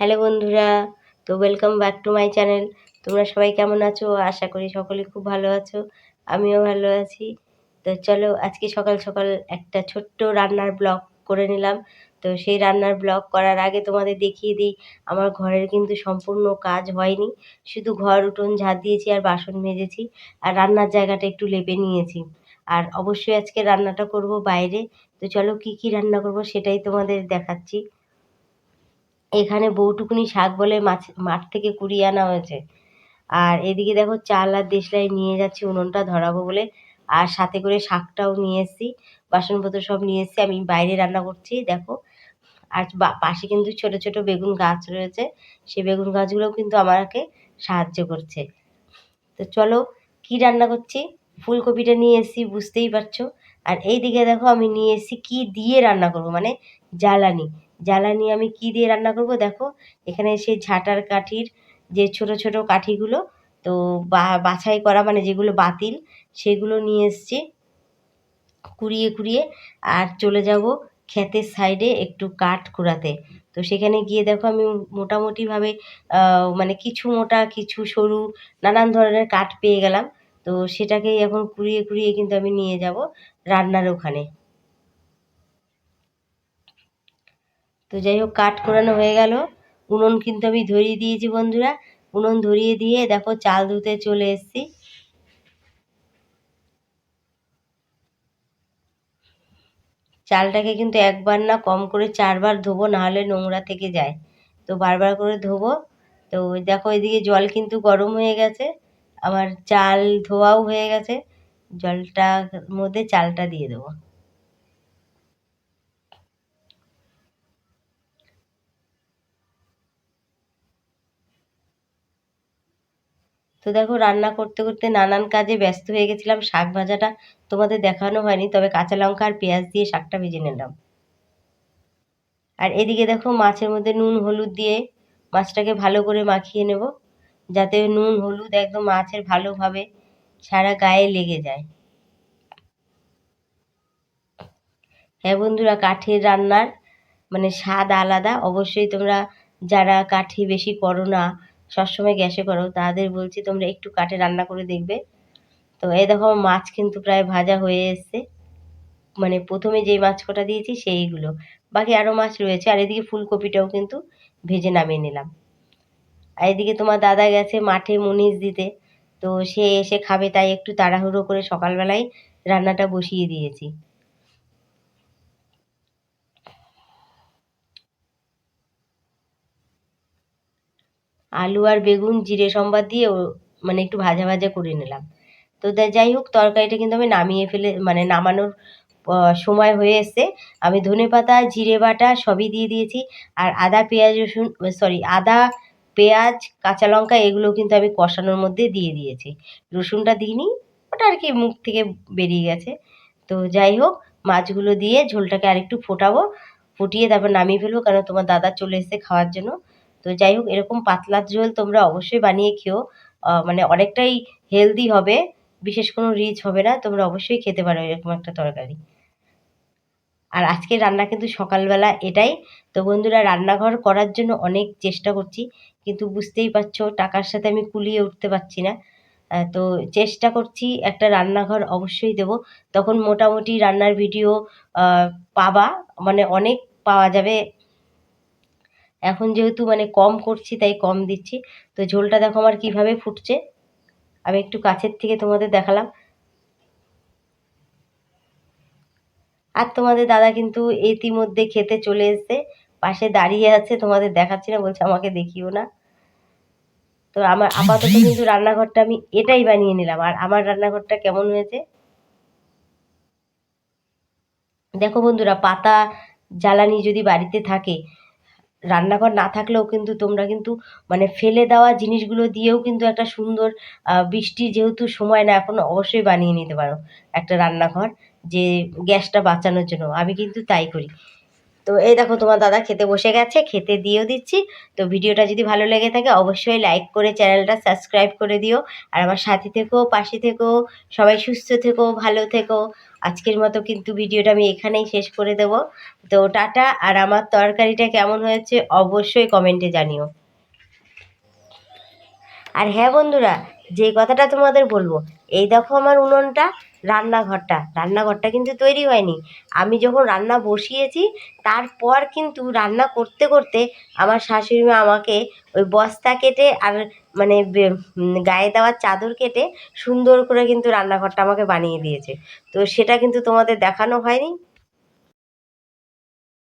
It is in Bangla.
হ্যালো বন্ধুরা, তো welcome back to my channel তোমরা সবাই কেমন আছো? আশা করি সকলে খুব ভালো আছো, আমিও ভালো আছি। তো চলো আজকে সকাল সকাল একটা ছোট্ট রান্নার ব্লগ করে নিলাম। তো সেই রান্নার ব্লগ করার আগে তোমাদের দেখিয়ে দিই, আমার ঘরের কিন্তু সম্পূর্ণ কাজ হয়নি। শুধু ঘর, উঠোন ঝাড় দিয়েছি আর বাসন মেজেছি আর রান্নার জায়গাটা একটু লেপে নিয়েছি। আর অবশ্যই আজকে রান্নাটা করব বাইরে। তো চলো কি কি রান্না করব সেটাই তোমাদের দেখাচ্ছি। এখানে বউটুকুনি শাক বলে মাছ, মাঠ থেকে কুড়িয়ে আনা হয়েছে। আর এদিকে দেখো চাল আর দেশলাই নিয়ে যাচ্ছি, উনুনটা ধরাবো বলে। আর সাথে করে শাকটাও নিয়ে এসেছি, বাসনপত্র সব নিয়ে এসেছি। আমি বাইরে রান্না করছি, দেখো। আর পাশে কিন্তু ছোট ছোট বেগুন গাছ রয়েছে। সেই বেগুন গাছগুলোও কিন্তু আমাকে সাহায্য করছে। তো চলো, কি রান্না করছি? ফুলকপিটা নিয়ে এসেছি, বুঝতেই পারছ। আর এই দিকে দেখো আমি নিয়ে এসেছি কী দিয়ে রান্না করব মানে জ্বালানি। জ্বালানি আমি কি দিয়ে রান্না করব? দেখো, এখানে সেই ঝাঁটার কাঠির যে ছোট ছোট কাঠিগুলো, তো বা, বাছাই করা মানে যেগুলো বাতিল, সেগুলো নিয়ে এসছি। কুড়িয়ে কুড়িয়ে আর চলে যাব ক্ষেতের সাইডে একটু কাঠ কুড়াতে। তো সেখানে গিয়ে দেখো আমি মোটামুটিভাবে মানে কিছু মোটা, কিছু সরু, নানান ধরনের কাঠ পেয়ে গেলাম। তো সেটাকেই এখন কুড়িয়ে কুড়িয়ে কিন্তু আমি নিয়ে যাব রান্নার ওখানে। তো যাই হোক কাঠ কোরানো হয়ে গেল। উনুন কিন্তু আমি ধরিয়ে দিয়েছি বন্ধুরা। উনুন ধরিয়ে দিয়ে দেখো, চাল ধুতে চলে এসেছি। চালটাকে কিন্তু একবার না কম করে চারবার ধোবো নাহলে নোংরা থেকে যায়। তো বারবার করে ধোবো। তো দেখো, এদিকে জল কিন্তু গরম হয়ে গেছে। আমার চাল ধোয়াও হয়ে গেছে। জলটার মধ্যে চালটা দিয়ে দেবো। তো দেখো, রান্না করতে করতে নানান কাজে ব্যস্ত হয়ে গেছিলাম। শাক ভাজাটা তোমাদের দেখানো হয়নি, তবে কাঁচা লঙ্কা আর পেঁয়াজ দিয়ে শাকটা ভেজে নিলাম। আর এদিকে দেখো, মাছের মধ্যে নুন, হলুদ দিয়ে মাছটাকে ভালো করে মাখিয়ে নেব, যাতে নুন, হলুদ একদম মাছের ভালোভাবে সারা গায়ে লেগে যায়। হ্যাঁ বন্ধুরা, কাঠের রান্নার মানে স্বাদ আলাদা। অবশ্যই তোমরা যারা কাঠি বেশি করো না সবসময় গ্যাসে করো। তাদের বলছি, তোমরা একটু কাঠে রান্না করে দেখবে। তো এই দেখো, মাছ কিন্তু প্রায় ভাজা হয়ে এসছে। মানে প্রথমে যেই মাছ কটা দিয়েছি, সেইগুলো। বাকি আরও মাছ রয়েছে। আর এদিকে ফুলকপিটাও কিন্তু ভেজে নামিয়ে নিলাম। আর এদিকে তোমার দাদা গেছে মাঠে মুনিশ দিতে। তো সে এসে খাবে, তাই একটু তাড়াহুড়ো করে সকালবেলায় রান্নাটা বসিয়ে দিয়েছি। আলু আর বেগুন, জিরে, সম্বাদ দিয়ে মানে একটু ভাজা ভাজা করে নিলাম। তো যাই হোক, তরকারিটা কিন্তু আমি নামিয়ে ফেলে মানে নামানোর সময় হয়ে এসছে। আমি ধনে পাতা, জিরে বাটা সবই দিয়ে দিয়েছি। আর আদা, পেঁয়াজ, রসুন সরি আদা, পেঁয়াজ, কাঁচা লঙ্কা এগুলো কিন্তু আমি কষানোর মধ্যে দিয়ে দিয়েছি। রসুনটা দিইনি, ওটা আর কি মুখ থেকে বেরিয়ে গেছে। তো যাই হোক, মাছগুলো দিয়ে ঝোলটাকে আরেকটু ফোটাবো, ফুটিয়ে তারপর নামিয়ে ফেলব কারণ তোমার দাদা চলে এসছে খাওয়ার জন্য। তো যাই হোক, এরকম পাতলা ঝোল তোমরা অবশ্যই বানিয়ে খেও। মানে অনেকটাই হেলদি হবে, বিশেষ কোনো রিচ হবে না, তোমরা অবশ্যই খেতে পারো এরকম একটা তরকারি। আর আজকের রান্না কিন্তু সকালবেলা এটাই। তো বন্ধুরা, রান্নাঘর করার জন্য অনেক চেষ্টা করছি, কিন্তু বুঝতেই পারছ টাকার সাথে আমি কুলিয়ে উঠতে পারছি না। তো চেষ্টা করছি একটা রান্নাঘর অবশ্যই দেব। তখন মোটামুটি রান্নার ভিডিও পাবা মানে অনেক পাওয়া যাবে এখন যেহেতু মানে কম করছি তাই কম দিচ্ছি। তো ঝোলটা দেখো আমার কীভাবে ফুটছে। আমি একটু কাছের থেকে তোমাদের দেখালাম। আর তোমাদের দাদা কিন্তু ইতিমধ্যে খেতে চলে এসছে। পাশে দাঁড়িয়ে আছে তোমাদের দেখাচ্ছি না বলছে আমাকে দেখিও না। তো আমার আপাতত কিন্তু রান্নাঘরটা আমি এটাই বানিয়ে নিলাম। আর আমার রান্নাঘরটা কেমন হয়েছে? দেখো বন্ধুরা পাতা জ্বালানি যদি বাড়িতে থাকে রান্নাঘর না থাকলেও কিন্তু তোমরা কিন্তু মানে ফেলে দেওয়া জিনিসগুলো দিয়েও কিন্তু একটা সুন্দর বৃষ্টি যেহেতু সময় না, এখন অবশ্যই বানিয়ে নিতে পারো একটা রান্নাঘর যে গ্যাসটা বাঁচানোর জন্য। আমি কিন্তু তাই করি। তো এই দেখো তোমার দাদা খেতে বসে গেছে, খেতে দিয়েও দিচ্ছি। তো ভিডিওটা যদি ভালো লেগে থাকে, অবশ্যই লাইক করে চ্যানেলটা সাবস্ক্রাইব করে দিও। আর আমার সাথে থেকেও পাশে থেকেও সবাই সুস্থ থেকো, ভালো থেকো। আজকের মতো কিন্তু ভিডিওটা আমি এখানেই শেষ করে দেব। তো টাটা, আর আমার তরকারিটা কেমন হয়েছে অবশ্যই কমেন্টে জানিও। আর হ্যাঁ বন্ধুরা, যে কথাটা তোমাদের বলব, এই দেখো আমার উনুনটা, রান্নাঘরটা। রান্নাঘরটা কিন্তু তৈরি হয়নি। আমি যখন রান্না বসিয়েছি, তারপর কিন্তু রান্না করতে করতে আমার শাশুড়ি মা আমাকে ওই বস্তা কেটে আর মানে গায়ে দেওয়ার চাদর কেটে সুন্দর করে কিন্তু রান্নাঘরটা আমাকে বানিয়ে দিয়েছে। তো সেটা কিন্তু তোমাদের দেখানো হয়নি।